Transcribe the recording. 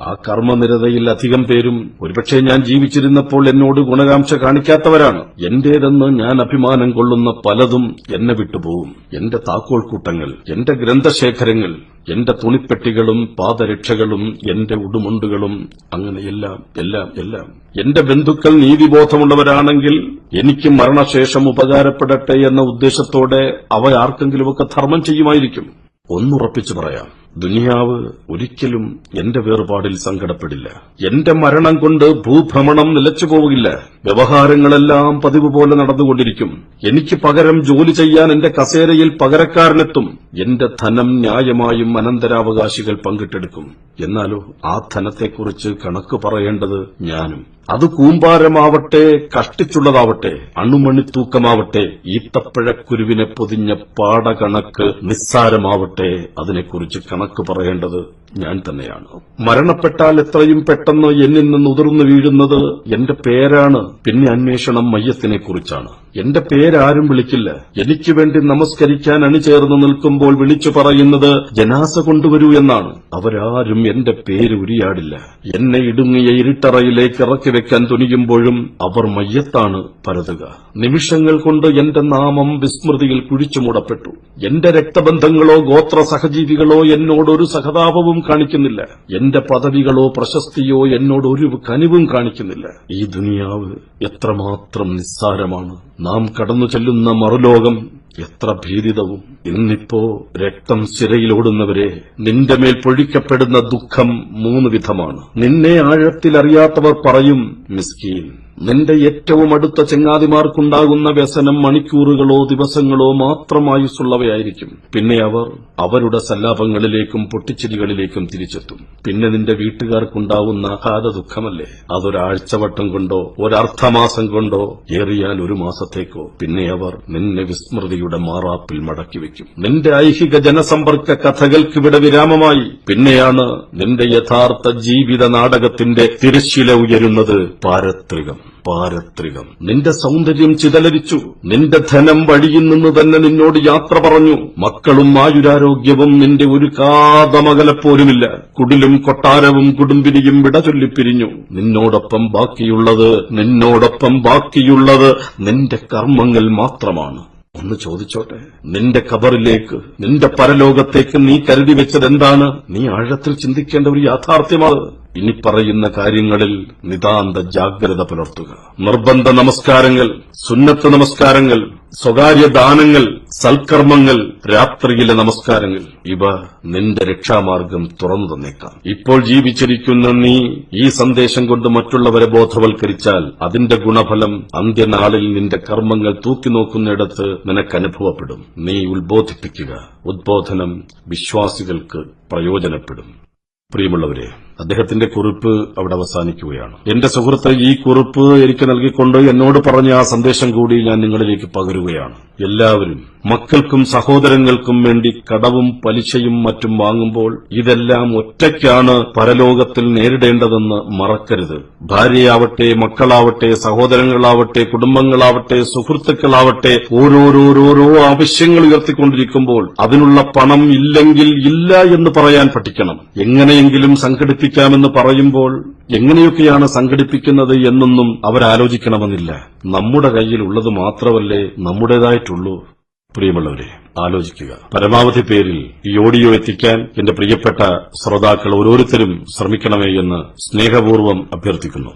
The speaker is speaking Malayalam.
ആ കർമ്മനിരതയിൽ അധികം പേരും ഒരുപക്ഷെ ഞാൻ ജീവിച്ചിരുന്നപ്പോൾ എന്നോട് ഗുണകാംക്ഷ കാണിക്കാത്തവരാണ്. എന്റേതെന്ന് ഞാൻ അഭിമാനം കൊള്ളുന്ന പലതും എന്നെ വിട്ടുപോകും. എന്റെ താക്കോൽ കൂട്ടങ്ങൾ എന്റെ ഗ്രന്ഥശേഖരങ്ങൾ എന്റെ തുണിപ്പെട്ടികളും പാദരക്ഷകളും എന്റെ ഉടുമുണ്ടുകളും അങ്ങനെയെല്ലാം എല്ലാം എല്ലാം. എന്റെ ബന്ധുക്കൾ നീതിബോധമുള്ളവരാണെങ്കിൽ എനിക്ക് മരണശേഷം ഉപകാരപ്പെടട്ടെ എന്ന ഉദ്ദേശത്തോടെ അവ ആർക്കെങ്കിലുമൊക്കെ ധർമ്മം ചെയ്യുമായിരിക്കും. ഒന്നുറപ്പിച്ചു പറയാം. ദുനിയാവ് ഒരിക്കലും എന്റെ വേർപാടിൽ സങ്കടപ്പെടില്ല. എന്റെ മരണം കൊണ്ട് ഭൂഭ്രമണം നിലച്ചു പോവുകയില്ല വ്യവഹാരങ്ങളെല്ലാം പതിവ് പോലെ നടന്നുകൊണ്ടിരിക്കും. എനിക്ക് പകരം ജോലി ചെയ്യാൻ എന്റെ കസേരയിൽ പകരക്കാരനെത്തും. എന്റെ ധനം ന്യായമായും അനന്തരാവകാശികൾ പങ്കിട്ടെടുക്കും. എന്നാലോ ആ ധനത്തെക്കുറിച്ച് കണക്ക് പറയേണ്ടത് ഞാനും. അത് കൂമ്പാരമാവട്ടെ കഷ്ടിച്ചുള്ളതാവട്ടെ അണുമണി തൂക്കമാവട്ടെ ഈത്തപ്പഴക്കുരുവിനെ പൊതിഞ്ഞ പാടകണക്ക് നിസ്സാരമാവട്ടെ അതിനെക്കുറിച്ച് കണക്ക് പറയേണ്ടത് ഞാൻ തന്നെയാണ്. മരണപ്പെട്ടാൽ എത്രയും പെട്ടെന്ന് എന്നിൽ നിന്ന് ഉതിർന്നു വീഴുന്നത് എന്റെ പേരാണ്. പിന്നെ അന്വേഷണം മയ്യത്തിനെ കുറിച്ചാണ് എന്റെ പേരാരും വിളിക്കില്ല. എനിക്ക് വേണ്ടി നമസ്കരിക്കാൻ അണിചേർന്ന് നിൽക്കുമ്പോൾ വിളിച്ചു പറയുന്നത് ജനാസ കൊണ്ടുവരൂ എന്നാണ്. അവരാരും എന്റെ പേര് ഉരിയാടില്ല. എന്നെ ഇടുങ്ങിയ ഇരുട്ടറയിലേക്ക് ഇറക്കി വെക്കാൻ തുനിയുമ്പോഴും അവർ മയ്യത്താണ് പരതുക. നിമിഷങ്ങൾ കൊണ്ട് എന്റെ നാമം വിസ്മൃതിയിൽ കുഴിച്ചു മൂടപ്പെട്ടു എന്റെ രക്തബന്ധങ്ങളോ ഗോത്ര സഹജീവികളോ എന്നോട് ഒരു സഹതാപവും കാണിക്കുന്നില്ല. എന്റെ പദവികളോ പ്രശസ്തിയോ എന്നോട് ഒരു കനിവും കാണിക്കുന്നില്ല. ഈ ദുനിയാവ് എത്രമാത്രം നിസ്സാരമാണ്. നാം കടന്നു ചെല്ലുന്ന മറുലോകം എത്ര ഭീതിതവും. ഇന്നിപ്പോ രക്തം സിരയിലോടുന്നവരെ നിന്റെ മേൽ പൊഴിക്കപ്പെടുന്ന ദുഃഖം മൂന്ന് വിധമാണ്. നിന്നെ ആഴത്തിലറിയാത്തവർ പറയും മിസ്കീൻ നിന്റെ ഏറ്റവും അടുത്ത ചങ്ങാതിമാർക്കുണ്ടാകുന്ന വ്യസനം മണിക്കൂറുകളോ ദിവസങ്ങളോ മാത്രമായുസുള്ളവയായിരിക്കും പിന്നെ അവർ അവരുടെ സല്ലാപങ്ങളിലേക്കും പൊട്ടിച്ചിരികളിലേക്കും തിരിച്ചെത്തും. പിന്നെ നിന്റെ വീട്ടുകാർക്കുണ്ടാവുന്ന ആഘാത ദുഃഖമല്ലേ അതൊരാഴ്ചവട്ടം കൊണ്ടോ ഒരർദ്ധമാസം കൊണ്ടോ ഏറിയാൽ ഒരു മാസത്തേക്കോ. പിന്നെ അവർ നിന്നെ വിസ്മൃതിയുടെ മാറാപ്പിൽ മടക്കിവെക്കും നിന്റെ ഐഹിക ജനസമ്പർക്ക കഥകൾക്കിവിടെ വിരാമമായി. പിന്നെയാണ് നിന്റെ യഥാർത്ഥ ജീവിത നാടകത്തിന്റെ തിരശ്ശില ഉയരുന്നത് പാരത്രികം. പാരത്രികം. നിന്റെ സൗന്ദര്യം ചിതലരിച്ചു. നിന്റെ ധനം വഴിയിൽ നിന്ന് തന്നെ നിന്നോട് യാത്ര പറഞ്ഞു. മക്കളും ആയുരാരോഗ്യവും നിന്റെ ഒരു കാതമകലപ്പോലുമില്ല കുടിലും കൊട്ടാരവും കുടുംബിനിയും വിട ചൊല്ലിപ്പിരിഞ്ഞു നിന്നോടൊപ്പം ബാക്കിയുള്ളത് നിന്നോടൊപ്പം ബാക്കിയുള്ളത് നിന്റെ കർമ്മങ്ങൾ മാത്രമാണ്. ഒന്ന് ചോദിച്ചോട്ടെ? നിന്റെ കബറിലേക്ക് നിന്റെ പരലോകത്തേക്ക് നീ കരുതി വെച്ചതെന്താണ്? നീ ആഴത്തിൽ ചിന്തിക്കേണ്ട ഒരു യാഥാർത്ഥ്യമാണ് ഇനി പറയുന്ന കാര്യങ്ങളിൽ നിതാന്ത ജാഗ്രത പുലർത്തുക. നിർബന്ധ നമസ്കാരങ്ങൾ സുന്നത്ത് നമസ്കാരങ്ങൾ സ്വകാര്യ ദാനങ്ങൾ സൽക്കർമ്മങ്ങൾ രാത്രിയിലെ നമസ്കാരങ്ങൾ ഇവ നിന്റെ രക്ഷാമാർഗം തുറന്നു തന്നേക്കാം. ഇപ്പോൾ ജീവിച്ചിരിക്കുന്ന നീ ഈ സന്ദേശം കൊണ്ട് മറ്റുള്ളവരെ ബോധവൽക്കരിച്ചാൽ അതിന്റെ ഗുണഫലം അന്ത്യനാളിൽ നിന്റെ കർമ്മങ്ങൾ തൂക്കി നോക്കുന്നിടത്ത് നിനക്ക് അനുഭവപ്പെടും. നീ ഉത്ബോധിപ്പിക്കുക. ഉദ്ബോധനം വിശ്വാസികൾക്ക് പ്രയോജനപ്പെടും. പ്രിയമുള്ളവരെ അദ്ദേഹത്തിന്റെ കുറിപ്പ് അവിടെ അവസാനിക്കുകയാണ്. എന്റെ സുഹൃത്ത് ഈ കുറിപ്പ് എനിക്ക് നൽകിക്കൊണ്ട് എന്നോട് പറഞ്ഞ ആ സന്ദേശം കൂടി ഞാൻ നിങ്ങളിലേക്ക് പകരുകയാണ്. എല്ലാവരും മക്കൾക്കും സഹോദരങ്ങൾക്കും വേണ്ടി കടവും പലിശയും മറ്റും വാങ്ങുമ്പോൾ ഇതെല്ലാം ഒറ്റയ്ക്കാണ് പരലോകത്തിൽ നേരിടേണ്ടതെന്ന് മറക്കരുത്. ഭാര്യയാവട്ടെ മക്കളാവട്ടെ സഹോദരങ്ങളാവട്ടെ കുടുംബങ്ങളാവട്ടെ സുഹൃത്തുക്കളാവട്ടെ ഓരോരോരോരോ ആവശ്യങ്ങൾ ഉയർത്തിക്കൊണ്ടിരിക്കുമ്പോൾ അതിനുള്ള പണം ഇല്ലെങ്കിൽ ഇല്ല എന്ന് പറയാൻ പഠിക്കണം. എങ്ങനെയെങ്കിലും സംഘടിപ്പിക്കാമെന്ന് പറയുമ്പോൾ എങ്ങനെയൊക്കെയാണ് സംഘടിപ്പിക്കുന്നത് എന്നൊന്നും അവരാലോചിക്കണമെന്നില്ല. നമ്മുടെ കയ്യിൽ ഉള്ളത് മാത്രമല്ലേ നമ്മുടേതായിട്ടുള്ളൂ. പ്രിയമുള്ളവരെ ആലോചിക്കുക. പരമാവധി പേരിൽ ഈ ഓഡിയോ എത്തിക്കാൻ എന്റെ പ്രിയപ്പെട്ട ശ്രോതാക്കൾ ഓരോരുത്തരും ശ്രമിക്കണമേ എന്ന് സ്നേഹപൂർവം അഭ്യർത്ഥിക്കുന്നു.